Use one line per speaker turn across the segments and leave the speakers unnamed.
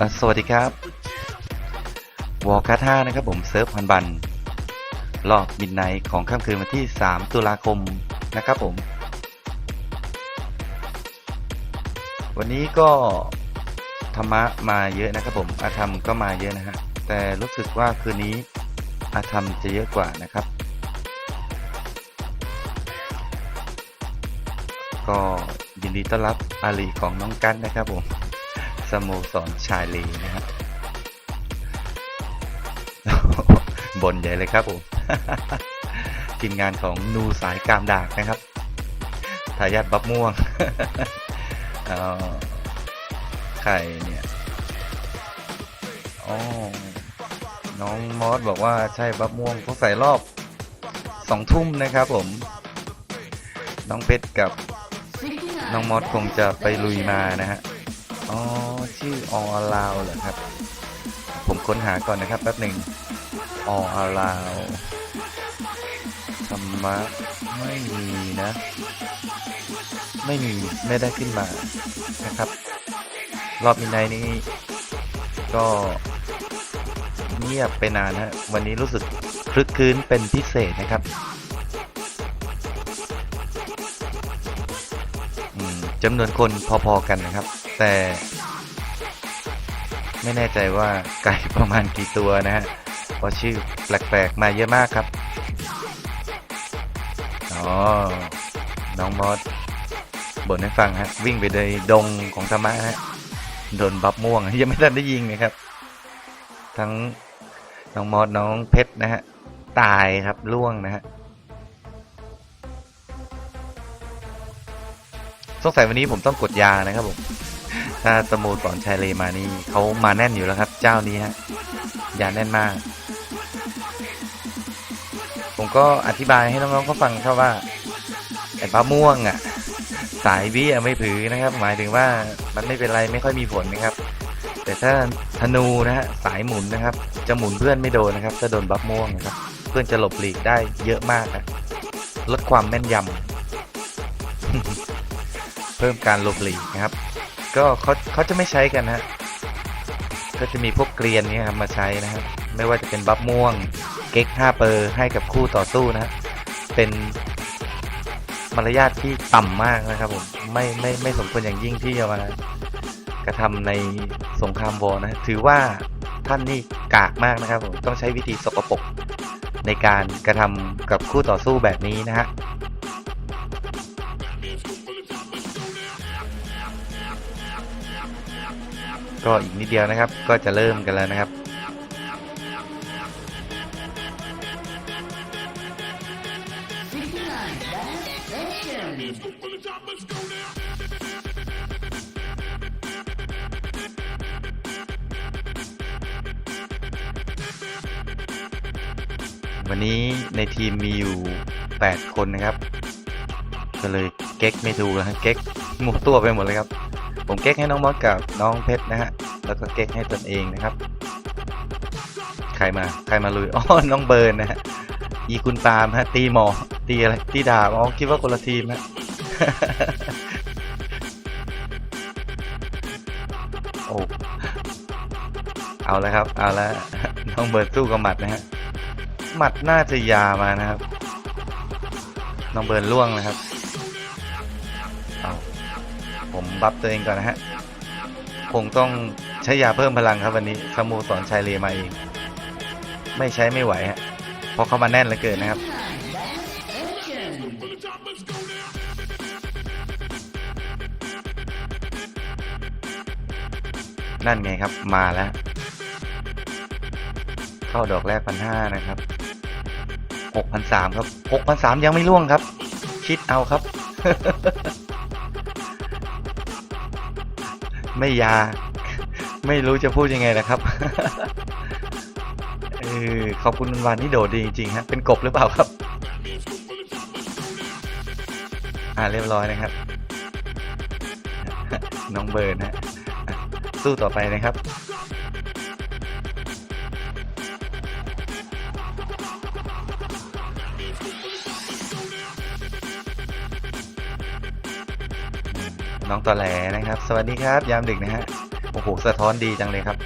สวัสดีครับวอลคาท่านะครับผมเซิร์ฟพันบันรอบมิดไนของค่ำคืนวันที่ 3 ตุลาคมนะครับผม วันนี้ก็ธรรมะมาเยอะนะครับผมอาธรรมก็มาเยอะนะฮะแต่รู้สึกว่าคืนนี้อาธรรมจะเยอะกว่านะครับ ก็ยินดีต้อนรับอาลีของน้องกันนะครับผม สโมสรชายลีนะครับบนใหญ่เลยครับผมทีมงานของนูสายกามดากนะครับทายาทบับม่วงเอ่อใครเนี่ยอ๋อน้องมอสบอกว่าใช่บับม่วงเขาใส่รอบสองทุ่มนะครับผม น้องเพชรกับน้องมอสคงจะไปลุยมานะฮะ อ๋อ ชื่อออลาวเหรอครับ ผมค้นหาก่อนนะครับแป๊บหนึ่งออลาวธรรมะไม่มีนะ ไม่มีไม่ได้ขึ้นมานะครับ รอบมินไนนี้ ก็เงียบไปนานฮะวันนี้รู้สึกคลึกคืนเป็นพิเศษนะครับจำนวนคนพอๆกันนะครับ แต่ ไม่แน่ใจว่าไก่ประมาณกี่ตัวนะฮะเพราะชื่อแปลกๆมาเยอะมากครับอ๋อน้องมอสบ่นให้ฟังฮะ วิ่งไปในดงของธรรมะฮะโดนบับม่วงยังไม่ทันได้ยิงนะครับ ทั้งน้องมอสน้องเพชรนะฮะตายครับล่วงนะฮะสงสัยวันนี้ผมต้องกดยานะครับผม ถ้าสโมสรชายเลมานี่เขามาแน่นอยู่แล้วครับ เจ้านี้ฮะยาแน่นมาก ผมก็อธิบายให้น้องๆเขาฟังครับว่าไอ้ปลาม่วงอะ สายวิอะไม่ผือนะครับ หมายถึงว่ามันไม่เป็นไรไม่ค่อยมีผลนะครับ แต่ถ้าธนูนะฮะสายหมุนนะครับ จะหมุนเพื่อนไม่โดนนะครับถ้าโดนบัฟม่วงนะครับ เพื่อนจะหลบหลีกได้เยอะมากนะลดความแม่นยำเพิ่มการหลบหลีกนะครับ ก็เขาเขาจะไม่ใช้กันฮะก็จะมีพวกเกรียนนี่ครับมาใช้นะครับ ไม่ว่าจะเป็นบัฟม่วงเก๊ก5เปอร์ให้กับคู่ต่อสู้นะเป็นมารยาทที่ต่ำมากนะครับผมไม่ไม่ไม่สมควรอย่างยิ่งที่จะมากระทำในสงครามวอร์นะถือว่าท่านนี่กากมากนะครับผมต้องใช้วิธีสกปรกในการกระทำกับคู่ต่อสู้แบบนี้นะฮะ ก็อีกนิดเดียวนะครับ ก็จะเริ่มกันแล้วนะครับ วันนี้ในทีมมีอยู่ 8 คนนะครับ ก็เลยเก๊กไม่ถูแล้วเก๊กหมุตัวไปหมดเลยครับ ผมเก๊กให้น้องมอสกับน้องเพชรนะฮะ แล้วก็เก๊กให้ตนเองนะครับ ใครมา ใครมาลุย อ๋อ น้องเบิร์นนะฮะ อีคุณปามฮะ ตีหมอ ตีอะไร ตีดาบอ๋อ คิดว่าคนละทีมฮะโอ้ เอาแล้วครับ เอาแล้ว น้องเบิร์นสู้กับหมัดนะฮะ หมัดน่าจะยามานะครับ น้องเบิร์นล่วงนะครับ บัฟตัวเองก่อนนะฮะ คงต้องใช้ยาเพิ่มพลังครับวันนี้สมูสอนชายเลมาเอง ไม่ใช้ไม่ไหวฮะ เพราะเขามาแน่นเหลือเกินนะครับนั่นไงครับมาแล้ว เข้าดอกแรกพันห้านะครับหกพันสามครับหกพันสามยังไม่ล่วงครับ คิดเอาครับ ไม่ยา ไม่รู้จะพูดยังไงนะครับเออขอบคุณวันนี่โดดดีจริงๆฮะเป็นกบหรือเปล่าครับ อ่าเรียบร้อยนะครับ น้องเบิร์นฮะสู้ต่อไปนะครับ น้องตอแหลนะครับ สวัสดีครับยามดึกนะฮะโอ้โหสะท้อนดีจังเลยครับ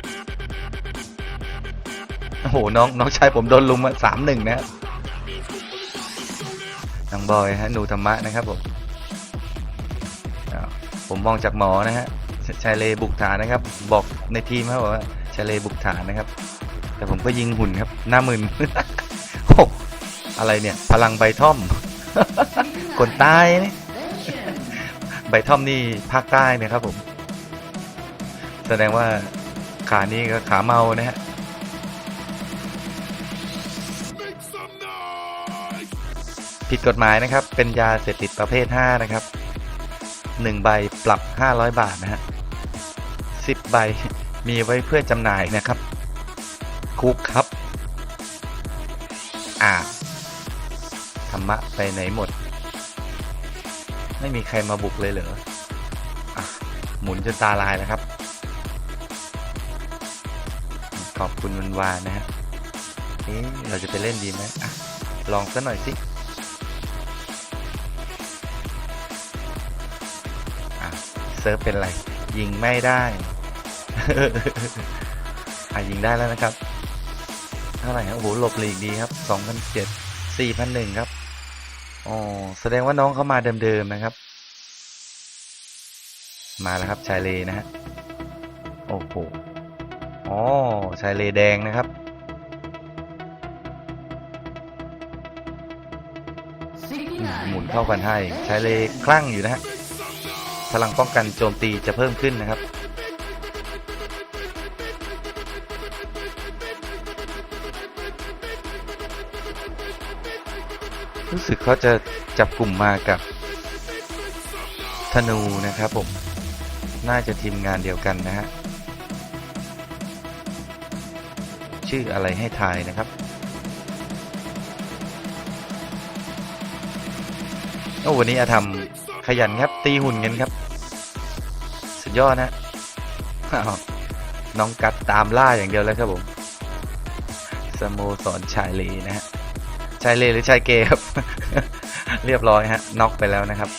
โอ้โหน้องน้องชายผมโดนลุมมาสามหนึ่งนะครับน้องบอยฮะหนูธรรมะนะครับผมผมมองจากหมอนะฮะชายเลบุกฐานนะครับ บอกในทีมครับว่าชายเลบุกฐานนะครับ แต่ผมก็ยิงหุ่นครับ หน้ามึนโอ้อะไรเนี่ย พลังใบท่อม คนใต้นี่ ใบท่อมนี่ภาคใต้นะครับผม แสดงว่าขานี้ก็ขาเมานะฮะผิดกฎหมายนะครับ เป็นยาเสพติดประเภท 5 นะครับ 1 ใบปรับ 500 บาทนะฮะ10 ใบมีไว้เพื่อจำหน่ายนะครับ คุกครับ อ่าธรรมะไปไหนหมด ไม่มีใครมาบุกเลยเหรออหมุนจนตาลายแล้วครับ ขอบคุณวันวานนะฮะเอ๊เราจะไปเล่นดีไหมอะ ลองสักหน่อยสิเซิร์ฟเป็นไร ยิงไม่ได้อะยิงได้แล้วนะครับ เท่าไหร่ครับโอ้โหหลบหลีกดีครับสองพันเจ็ดสี่พันหนึ่งครับ อ๋อแสดงว่าน้องเขามาเดิมๆนะครับ มาแล้วครับชายเลนะฮะโอ้โหอ๋อชายเลแดงนะครับหมุนเข้ากันให้ชายเลคลั่งอยู่นะฮะพลังป้องกันโจมตีจะเพิ่มขึ้นนะครับ รู้สึกเขาจะจับกลุ่มมากับธนูนะครับผม น่าจะทีมงานเดียวกันนะฮะ ชื่ออะไรให้ทายนะครับ โอ้วันนี้อาทำขยันครับ ตีหุ่นกันครับ สุดยอดนะน้องกัดตามล่าอย่างเดียวแล้วครับผม สโมสรชายเลนะฮะ ชายเลหรือชายเกย์ครับ เรียบร้อยฮะน็อกไปแล้วนะครับ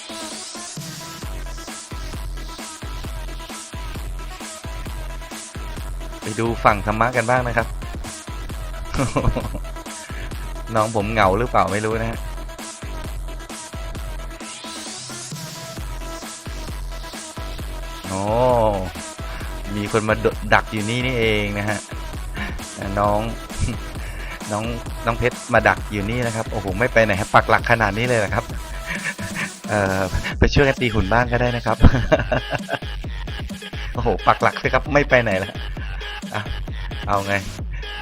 ไปดูฝั่งธรรมะกันบ้างนะครับ น้องผมเหงาหรือเปล่าไม่รู้นะฮะโอ้มีคนมาดดักอยู่นี่นี่เองนะฮะน้อง น้องน้องเพชรมาดักอยู่นี่นะครับ โอ้โห ไม่ไปไหนปักหลักขนาดนี้เลยเหรอครับ เอ่อไปช่วยกันตีหุ่นบ้างก็ได้นะครับ โอ้โห ปักหลักเลยครับ ไม่ไปไหนแล้วอะเอาไง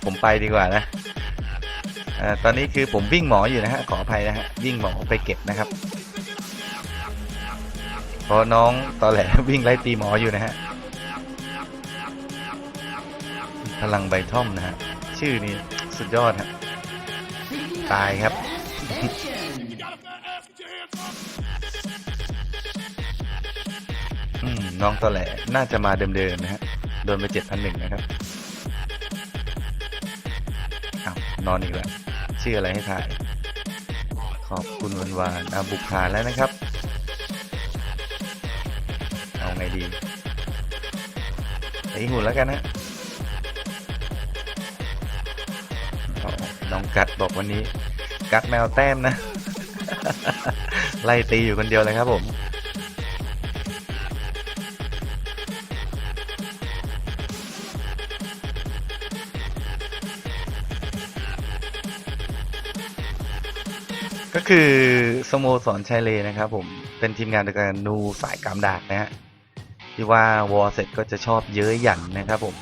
ผมไปดีกว่านะเอ่อตอนนี้คือผมวิ่งหมออยู่นะฮะ ขออภัยนะฮะ วิ่งหมอไปเก็บนะครับ เพราะน้องตอแหลวิ่งไล่ตีหมออยู่นะฮะ พลังใบท่อมนะฮะ ชื่อนี้ สุดยอดฮะตายครับอืมน้องตอแหลน่าจะมาเดิมๆนะฮะ โดนไปเจ็ดพันหนึ่งนะครับอ้าวนอนอีกแล้ว ชื่ออะไรให้ถ่าย ขอบคุณวันวานอาบุกาแล้วนะครับ เอาไงดีตีหุ่นแล้วกันนะ กัดบอกวันนี้ กัดแมวแต้มนะ ไล่ตีอยู่คนเดียวเลยครับผมก็คือสโมสรชายเลนะครับผมเป็นทีมงานเดียวกันนูสายกามดากนะฮะที่ว่าวอเสร็จก็จะชอบเย้ยหยันนะครับผม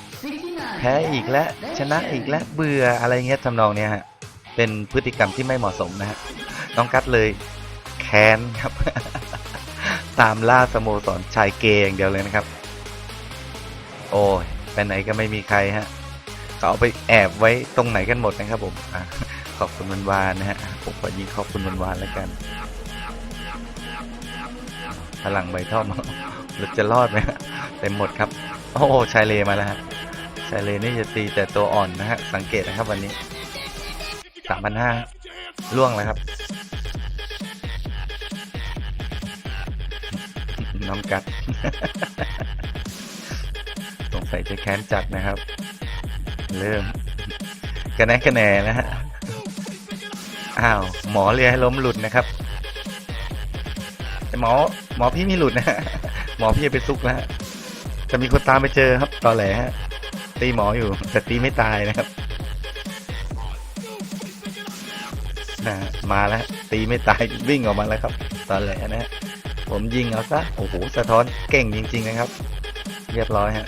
แพ้อีกและชนะอีกและเบื่ออะไรเงี้ยทำนองเนี้ยฮะ เป็นพฤติกรรมที่ไม่เหมาะสมนะฮะน้องกัดเลยแค้นครับ ตามล่าสโมสรชายเกย์อย่างเดียวเลยนะครับ โอ้ยไปไหนก็ไม่มีใครฮะเขาเอาไปแอบไว้ตรงไหนกันหมดนะครับผมอขอบคุณวันวานนะฮะผมขอยิงขอบคุณวันวานแล้วกัน พลังใบท่อมเราจะรอดไหมเต็มหมดครับ โอ้ชายเลมาแล้วฮะชายเลนี่จะตีแต่ตัวอ่อนนะฮะสังเกตนะครับวันนี้ สามพันห้าล่วงแล้วครับ น้องกัดโอ้สัยจะแค้นจัดนะครับ เริ่มกระแนกระแหนนะฮะ อ้าว หมอเรียให้ล้มหลุดนะครับหมอ หมอพี่มีหลุดนะฮะหมอพี่ไปซุกแล้วจะมีคนตามไปเจอครับตอแหลฮะตีหมออยู่แต่ตีไม่ตายนะครับ นะมาแล้วตีไม่ตายวิ่งออกมาแล้วครับตอนแหลนะฮะผมยิงเอาซะโอ้โหสะท้อนเก่งจริง ๆ นะครับ เรียบร้อยฮะ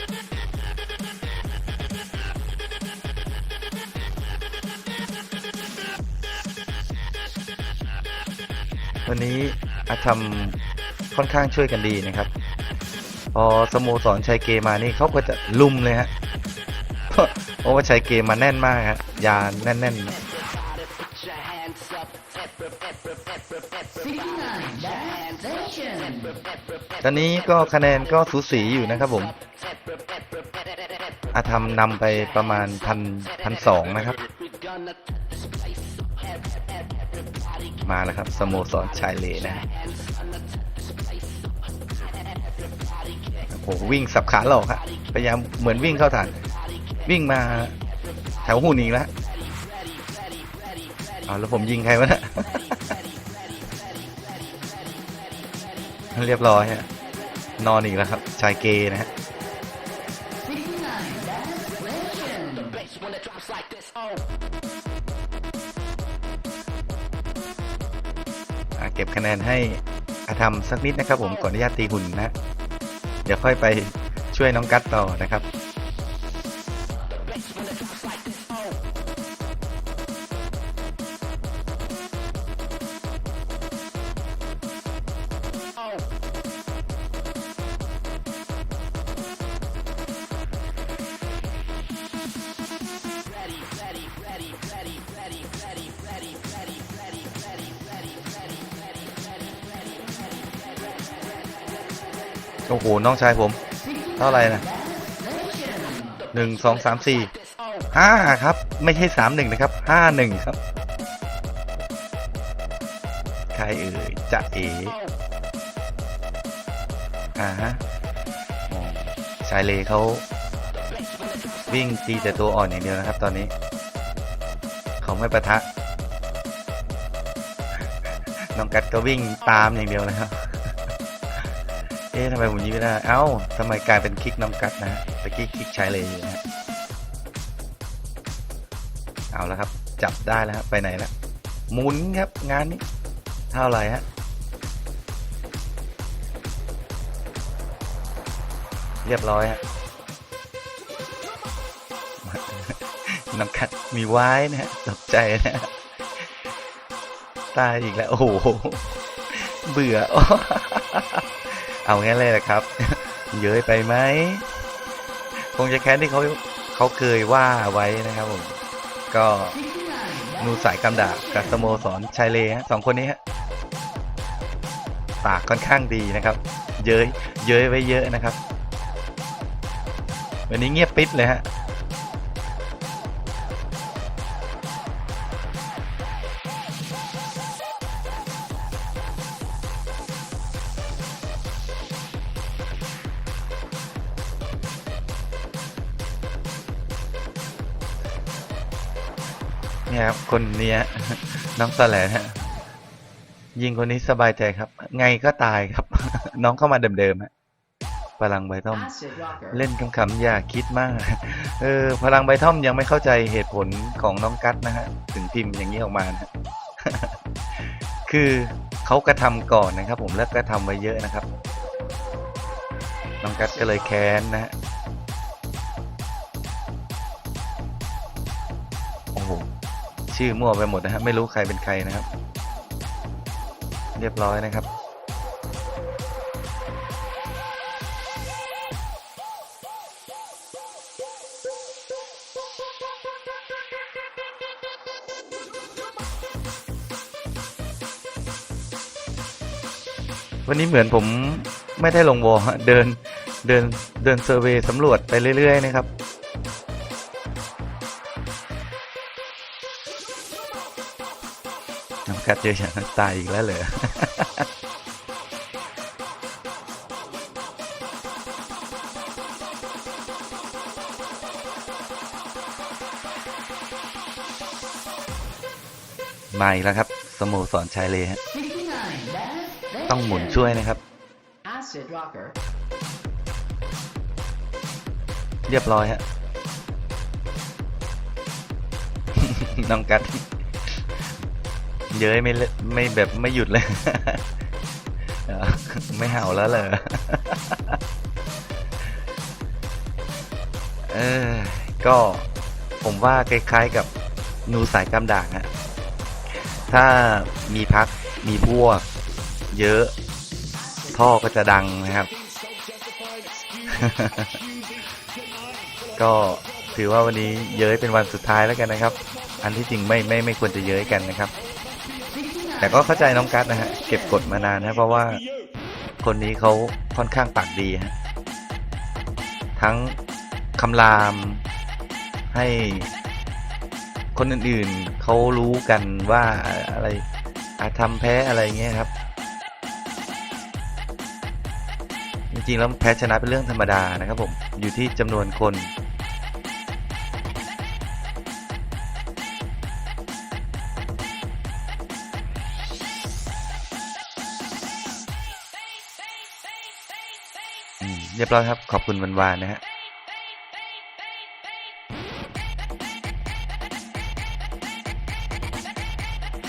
วันนี้อาทำค่อนข้างช่วยกันดีนะครับ พอสโมสรชัยเกมานี่เขาก็จะลุมเลยฮะเพราะว่าชัยเกมมาแน่นมากฮะยาแน่นๆ ตอนนี้ก็คะแนนก็สูสีอยู่นะครับผม อาทำนำไปประมาณพันพันสองนะครับ มาแล้วครับ สโมสรชายเลนะโอ้โหวิ่งสับขาหลอกฮะพยายามเหมือนวิ่งเข้าฐาน วิ่งมาแถวหุ่นอีกแล้วเอาแล้วผมยิงใครวะเนะ เรียบร้อยฮะนอนอีกแล้วครับ ชายเกย์นะฮะเก็บคะแนนให้อาธรรมสักนิดนะครับผมก่อนอนุญาตตีหุ่นนะ เดี๋ยวค่อยไปช่วยน้องกัดต่อนะครับ อ้โหน้องชายผม เท่าไหร่นะหนึ่งสองสามสี่ห้าครับ ไม่ใช่สามหนึ่งนะครับห้าหนึ่งครับ ใครเอ่ยจะเอ๋อ่าฮะชายเลเขาวิ่งตีแต่ตัวอ่อนอย่างเดียวนะครับ ตอนนี้ เขาไม่ประทะน้องกัดก็วิ่งตามอย่างเดียวนะครับ เอ๊ะทำไมผมยิงไม่ได้ เอ้าทำไมกลายเป็นคลิกน้ำกัดนะฮะตะกี้คลิกใช้เลยนะฮะเอาแล้วครับ จับได้แล้วครับไปไหนแล้วหมุนครับงานนี้ เท่าไหร่ฮะเรียบร้อยฮะน้ำกัดมีไว้นะฮะตกใจนะฮะตายอีกแล้ว โอ้โห เบื่อ เอางั้นเลยนะครับ เย้ยไปไหมคงจะแค้นที่เขาเขาเคยว่าไว้นะครับผม ก็นูสายกำดาบกับสโมสรชายเลฮะสองคนนี้ฮะปากค่อนข้างดีนะครับ เย้ยเย้ยไว้เยอะนะครับ วันนี้เงียบปิดเลยฮะ เนี่ยครับคนเนี้ยน้องสแลนะยิงคนนี้สบายใจครับ ไงก็ตายครับ น้องเข้ามาเดิมๆฮะพลังใบท่อม เล่นคำๆอย่าคิดมากเออพลังใบท่อมยังไม่เข้าใจเหตุผลของน้องกัดนะฮะถึงพิมพ์อย่างนี้ออกมานะคือเขากระทำก่อนนะครับ ผมแล้วกระทำไว้เยอะนะครับ น้องกัดก็เลยแค้นนะฮะ ชื่อมั่วไปหมดนะฮะไม่รู้ใครเป็นใครนะครับ เรียบร้อยนะครับวันนี้เหมือนผมไม่ได้ลงวอเดินเดินเดินเซอร์เวย์สำรวจไปเรื่อย ๆ นะครับ กัดเยอะอย่ตายอีกแล้วเหรอมาอีกแล้วครับ สโมสรชายเลฮะต้องหมุนช่วยนะครับ เรียบร้อยฮะ น้องกัด เย้ยไม่เลไม่แบบไม่หยุดเลยเออไม่เห่าแล้วเหรอเออก็ผมว่าคล้ายๆกับนูสายกำด่างฮะถ้ามีพักมีพวก เยอะ ท่อก็จะดังนะครับ ก็ถือว่าวันนี้เย้ยเป็นวันสุดท้ายแล้วกันนะครับ อันที่จริงไม่ไม่ไม่ควรจะเย้ยกันนะครับ แต่ก็เข้าใจน้องกัสนะฮะ เก็บกดมานานนะเพราะว่าคนนี้เขาค่อนข้างปากดีฮะ ทั้งคำรามให้คนอื่นๆเขารู้กันว่าอะไรอาทำแพ้อะไรเงี้ยครับ จริงๆแล้วแพ้ชนะเป็นเรื่องธรรมดานะครับผม อยู่ที่จำนวนคน เรียบร้อยครับ ขอบคุณวันวานนะฮะ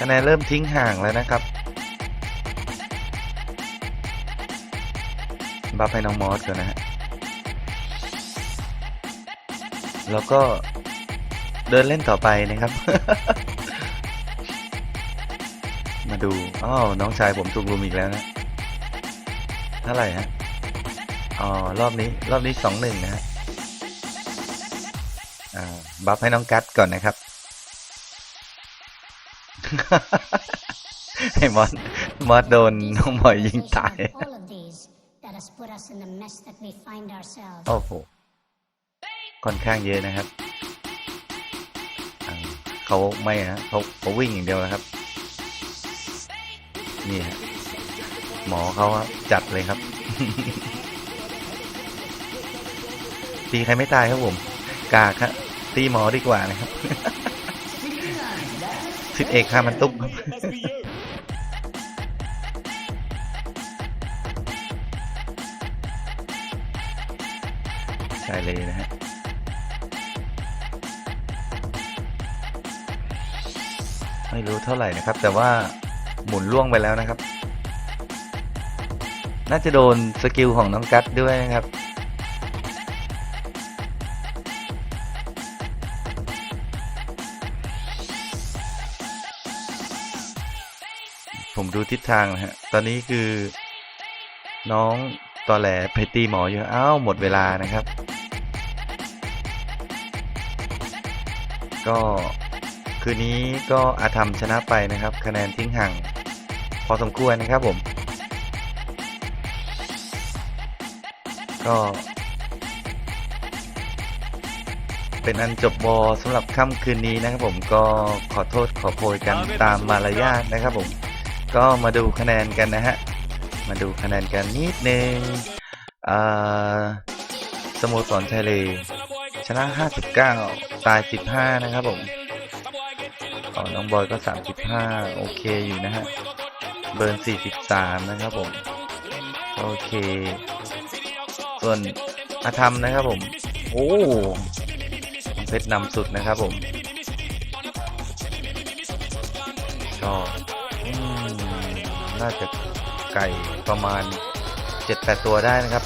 คะแนนเริ่มทิ้งห่างแล้วนะครับ บัฟให้น้องมอสก่อนนะฮะ แล้วก็เดินเล่นต่อไปนะครับ มาดูอ๋อน้องชายผมถูกลุมอีกแล้วนะ เท่าไหร่ฮะ อ๋อรอบนี้ รอบนี้สองหนึ่งนะฮะอ่าบัฟให้น้องกัดก่อนนะครับให้มอสมอสโดนน้องหมอยยิงตาย
All of these that has put us in the mess that we find ourselves.
โอ้โหค่อนข้างเยอะนะครับอ่าเขาไม่ฮะเขาเขาวิ่งอย่างเดียวนะครับ นี่ฮะหมอเขาอะจัดเลยครับ ตีใครไม่ตายครับผม กากฮะตีหมอดีกว่านะครับสิบเอกข้ามันตุ๊บครับใช่เลยนะฮะไม่รู้เท่าไหร่นะครับ แต่ว่าหมุนล่วงไปแล้วนะครับ น่าจะโดนสกิลของน้องกัดด้วยนะครับ ผมดูทิศทางนะฮะ ตอนนี้คือ น้องตอแหลไปตีหมออยู่อ้าวหมดเวลานะครับ ก็คืนนี้ก็อาธรรมชนะไปนะครับ คะแนนทิ้งห่างพอสมควรนะครับผม ก็เป็นอันจบบอสำหรับค่ำคืนนี้นะครับผมก็ขอโทษขอโพยกันตามมารยาทนะครับผม ก็มาดูคะแนนกันนะฮะ มาดูคะแนนกันนิดนึงอ่าสโมสรไทยเลชนะ 59 ตาย 15 นะครับผมอ๋อน้องบอยก็ 35 โอเคอยู่นะฮะ เบิร์น 43 นะครับผม โอเค ส่วนอาธรรมนะครับผม โอ้เพชรนำสุดนะครับผม ก็อืม น่าจะไก่ประมา ณ 7-8 ตัวได้นะครับ